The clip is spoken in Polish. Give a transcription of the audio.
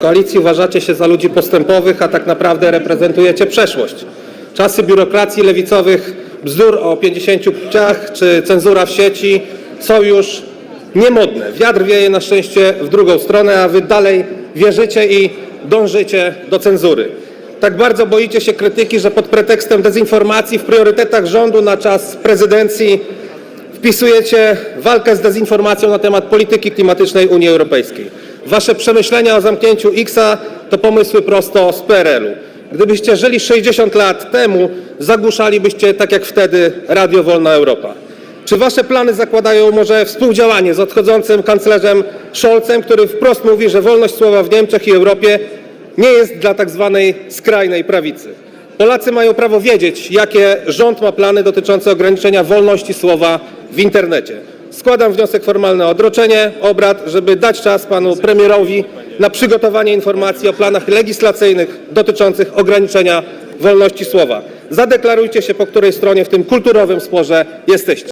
koalicji uważacie się za ludzi postępowych, a tak naprawdę reprezentujecie przeszłość. Czasy biurokracji lewicowych, bzdur o 50 płciach czy cenzura w sieci są już niemodne. Wiatr wieje na szczęście w drugą stronę, a wy dalej wierzycie i dążycie do cenzury. Tak bardzo boicie się krytyki, że pod pretekstem dezinformacji w priorytetach rządu na czas prezydencji wpisujecie walkę z dezinformacją na temat polityki klimatycznej Unii Europejskiej. Wasze przemyślenia o zamknięciu X-a to pomysły prosto z PRL-u. Gdybyście żyli 60 lat temu, zagłuszalibyście tak jak wtedy Radio Wolna Europa. Czy wasze plany zakładają może współdziałanie z odchodzącym kanclerzem Scholzem, który wprost mówi, że wolność słowa w Niemczech i Europie nie jest dla tak zwanej skrajnej prawicy? Polacy mają prawo wiedzieć, jakie rząd ma plany dotyczące ograniczenia wolności słowa w internecie. Składam wniosek formalny o odroczenie obrad, żeby dać czas panu premierowi na przygotowanie informacji o planach legislacyjnych dotyczących ograniczenia wolności słowa. Zadeklarujcie się, po której stronie w tym kulturowym sporze jesteście.